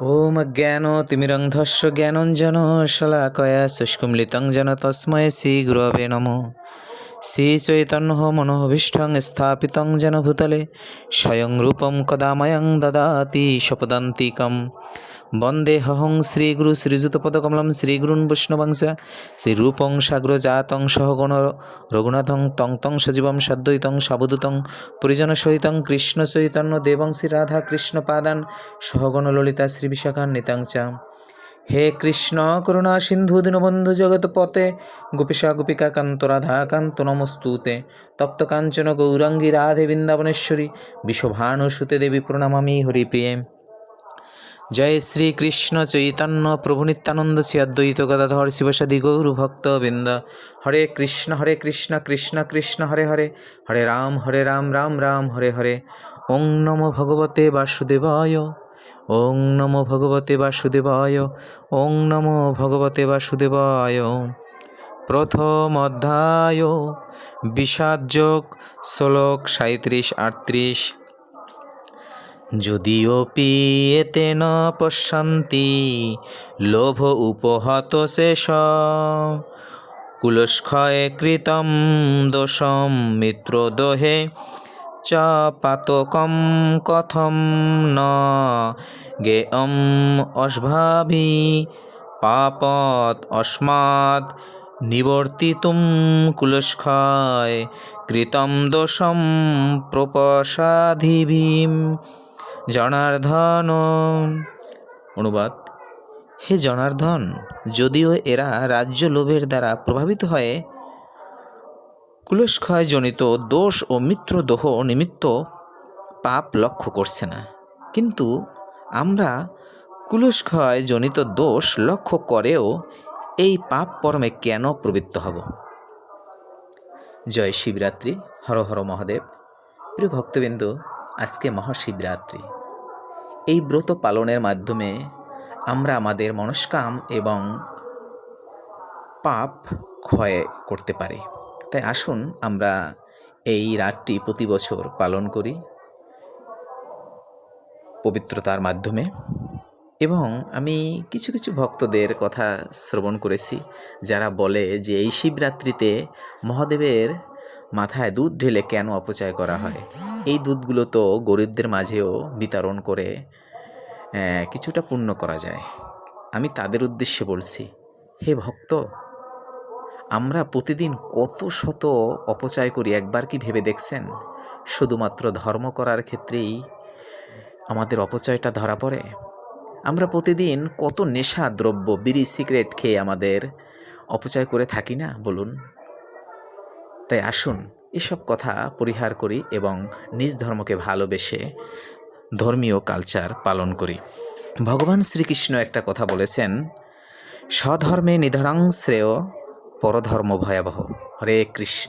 ওম জ্ঞান তিমিরংধস্য জ্ঞানঞ্জন শলাকয়া শুষ্কুমলিতং জন তস্ময় শ্রী গুরবে নম। শ্রী চৈতন্য মনোভীষ্টং স্থাপিত যেন ভূতলে স্বয়ং রূপম কদাময়ং দদাতি সপদান্তিকম বন্দেহং শ্রীগুরু শ্রীযুতপদকমলম শ্রীগুরুন বৈষ্ণবংশ। শ্রীরূপং সাগ্রজাতং সহগণ রঘুনাথং তং তং সজীবং সদ্বৈতং সাবদূতং পরিজনসহিতং কৃষ্ণ চৈতন্য দেবং শ্রী রাধা কৃষ্ণ পাদান সহগণ ললিতা শ্রী বিশাখান্বিতাং চা। হে কৃষ্ণ করুণা সিন্ধু দীনবন্ধু জগৎপতে গোপীষা গোপিকা কান্ত রাধা কান্ত নমস্তুতে। তপ্ত কাঞ্চন গৌরাঙ্গী রাধে বৃন্দাবনেশ্বরী বিশ্বভানুসুতে দেবী প্রণামামি হরিপ্রিয়ে। জয় শ্রী কৃষ্ণ চৈতন্য প্রভু নিত্যানন্দ শ্রী অদ্বৈত গদাধর শিবসাদি গৌর ভক্ত বৃন্দ। হরে কৃষ্ণ হরে কৃষ্ণ কৃষ্ণ কৃষ্ণ, হরে হরে। হরে রাম হরে রাম রাম রাম, হরে হরে। ওং নমো ভগবতে বাসুদেবায়। ওং নমো ভগবতে বাসুদেবায়। ওং নমো ভগবতে বাসুদেবায়। প্রথম অধ্যায়। বিষাদযোগ, শ্লোক সাঁত্রিশ আটত্রিশ। যদিওপি এতে ন পশ্যন্তি লোভ উপহত শেষ কুলস্ক্ষয়ে কৃতম দোষম মিত্রদোহে চ পাতকম কথম ন। গেয়ম অস্ভাবি, পাপত অস্মাৎ, নিবর্তিতুম কুলস্ক্ষয় কৃতম দোষম প্রপসাধিভীম জনার্দন। অনুবাদ। হে জনার্ধন যদিও এরা রাজ্য লোভের দ্বারা প্রভাবিত হয়ে কুলস্ক্ষয়জনিত দোষ ও মিত্রদোহ নিমিত্ত পাপ লক্ষ্য করছে না। কিন্তু আমরা কুলস্ক্ষয়জনিত দোষ লক্ষ্য করেও এই পাপ কর্মে কেন প্রবৃত্ত হব? জয় শিবরাত্রি। হর হর মহাদেব। প্রিয় ভক্তবিন্দু, আজকে মহাশিবরাত্রি। এই ব্রত পালনের মাধ্যমে আমরা আমাদের মনস্কাম এবং পাপ ক্ষয় করতে পারি। তাই আসুন আমরা এই রাতটি প্রতি বছর পালন করি পবিত্রতার মাধ্যমে। এবং আমি কিছু কিছু ভক্তদের কথা শ্রবণ করেছি, যারা বলে যে এই শিবরাত্রিতে মহাদেবের মাথায় দুধ ঢেলে কেন অপচয় করা হয়? এই দুধগুলো তো গরিবদের মাঝেও বিতরণ করে কিছুটা পুণ্য করা যায়। আমি তাদের উদ্দেশ্যে বলছি, হে ভক্ত, আমরা প্রতিদিন কত শত অপচয় করি একবার কি ভেবে দেখছেন? শুধুমাত্র ধর্ম করার ক্ষেত্রেই আমাদের অপচয়টা ধরা পড়ে। আমরা প্রতিদিন কত নেশা, দ্রব্য, বিড়ি, সিগারেট খেয়ে আমাদের অপচয় করে থাকি না, বলুন? তাই আসুন এসব কথা পরিহার করি এবং নিজ ধর্মকে ভালোবেসে ধর্মীয় কালচার পালন করি। ভগবান শ্রীকৃষ্ণ একটা কথা বলেছেন, স্বধর্মে নিধরং শ্রেয়, পরধর্ম ভয়াবহ। হরে কৃষ্ণ।